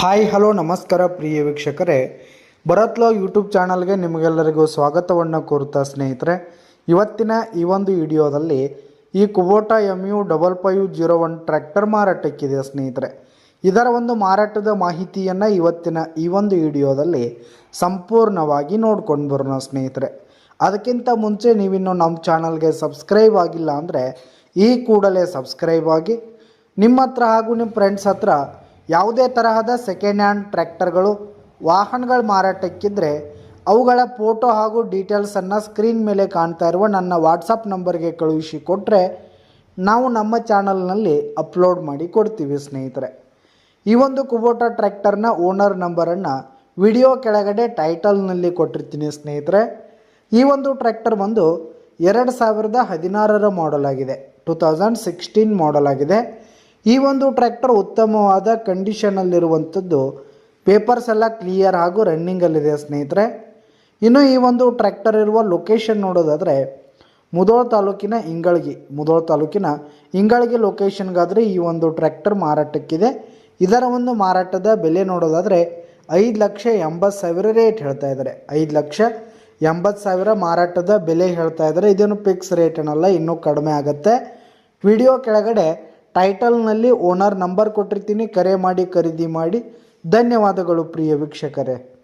Hi, hello, ನಮಸ್ಕಾರ ಪ್ರಿಯ ವೀಕ್ಷಕರೇ. Bharat low YouTube ಚಾನಲ್ಗೆ ನಿಮಗೆಲ್ಲರಿಗೂ ಸ್ವಾಗತವನ್ನು ಕೋರುತ್ತಾ ಸ್ನೇಹಿತರೆ. ಇವತ್ತಿನ ಈ ಒಂದು ವಿಡಿಯೋದಲ್ಲಿ ಈ Kubota M U double five zero one tractor ಮಾರಾಟಕ್ಕಿದೆ ಸ್ನೇಹಿತರೆ. ಇದರ ಒಂದು ಮಾರಾಟದ ಮಾಹಿತಿಯನ್ನು ಇವತ್ತಿನ ಈ ಒಂದು ವಿಡಿಯೋದಲ್ಲಿ ಸಂಪೂರ್ಣವಾಗಿ ನೋಡ್ಕೊಂಡು ಬರೋಣ ಸ್ನೇಹಿತರೆ. ಅದಕ್ಕಿಂತ ಮುಂಚೆ ನೀವಿನ್ನು ನಮ್ಮ ಚಾನಲ್ಗೆ ಸಬ್ಸ್ಕ್ರೈಬ್ ಆಗಿಲ್ಲ ಅಂದರೆ ಈ ಕೂಡಲೇ ಸಬ್ಸ್ಕ್ರೈಬ್ ಆಗಿ. ನಿಮ್ಮ ಹತ್ರ ಹಾಗೂ ನಿಮ್ಮ ಫ್ರೆಂಡ್ಸ್ ಹತ್ರ ಯಾವುದೇ ತರಹದ ಸೆಕೆಂಡ್ ಹ್ಯಾಂಡ್ ಟ್ರ್ಯಾಕ್ಟರ್ಗಳು ವಾಹನಗಳ ಮಾರಾಟಕ್ಕಿದ್ರೆ ಅವುಗಳ ಫೋಟೋ ಹಾಗೂ ಡೀಟೇಲ್ಸನ್ನು ಸ್ಕ್ರೀನ್ ಮೇಲೆ ಕಾಣ್ತಾ ಇರುವ ನನ್ನ ವಾಟ್ಸಪ್ ನಂಬರ್ಗೆ ಕಳುಹಿಸಿ ಕೊಟ್ಟರೆ ನಾವು ನಮ್ಮ ಚಾನಲ್ನಲ್ಲಿ ಅಪ್ಲೋಡ್ ಮಾಡಿ ಕೊಡ್ತೀವಿ ಸ್ನೇಹಿತರೆ. ಈ ಒಂದು ಕುಬೋಟಾ ಟ್ರ್ಯಾಕ್ಟರ್ನ ಓನರ್ ನಂಬರನ್ನು ವಿಡಿಯೋ ಕೆಳಗಡೆ ಟೈಟಲ್ನಲ್ಲಿ ಕೊಟ್ಟಿರ್ತೀನಿ ಸ್ನೇಹಿತರೆ. ಈ ಒಂದು ಟ್ರ್ಯಾಕ್ಟರ್ ಬಂದು ಎರಡು ಸಾವಿರದ ಹದಿನಾರರ ಮಾಡೆಲ್ ಆಗಿದೆ. ಟೂ ತೌಸಂಡ್ ಸಿಕ್ಸ್ಟೀನ್ ಮಾಡೆಲ್ ಆಗಿದೆ. ಈ ಒಂದು ಟ್ರ್ಯಾಕ್ಟರ್ ಉತ್ತಮವಾದ ಕಂಡೀಷನಲ್ಲಿರುವಂಥದ್ದು ಪೇಪರ್ಸ್ ಎಲ್ಲ ಕ್ಲಿಯರ್ ಹಾಗೂ ರನ್ನಿಂಗಲ್ಲಿದೆ ಸ್ನೇಹಿತರೆ. ಇನ್ನು ಈ ಒಂದು ಟ್ರ್ಯಾಕ್ಟರ್ ಇರುವ ಲೊಕೇಶನ್ ನೋಡೋದಾದರೆ, ಮುದೋಳ ತಾಲೂಕಿನ ಇಂಗಳಗಿ, ಮುದೋಳ ತಾಲೂಕಿನ ಇಂಗಳಗಿ ಲೊಕೇಶನ್ಗಾದರೆ ಈ ಒಂದು ಟ್ರ್ಯಾಕ್ಟರ್ ಮಾರಾಟಕ್ಕಿದೆ. ಇದರ ಒಂದು ಮಾರಾಟದ ಬೆಲೆ ನೋಡೋದಾದರೆ, ಐದು ಲಕ್ಷ ಎಂಬತ್ತು ಸಾವಿರ ರೇಟ್ ಹೇಳ್ತಾ ಇದ್ದಾರೆ. ಐದು ಲಕ್ಷ ಎಂಬತ್ತು ಸಾವಿರ ಮಾರಾಟದ ಬೆಲೆ ಹೇಳ್ತಾ ಇದ್ದಾರೆ. ಇದೇನು ಫಿಕ್ಸ್ ರೇಟ್ ಏನಲ್ಲ ಇನ್ನೂ ಕಡಿಮೆ ಆಗುತ್ತೆ. ವಿಡಿಯೋ ಕೆಳಗಡೆ ಟೈಟಲ್ನಲ್ಲಿ ಓನರ್ ನಂಬರ್ ಕೊಟ್ಟಿರ್ತೀನಿ ಕರೆ ಮಾಡಿ ಖರೀದಿ ಮಾಡಿ. ಧನ್ಯವಾದಗಳು ಪ್ರಿಯ ವೀಕ್ಷಕರೇ.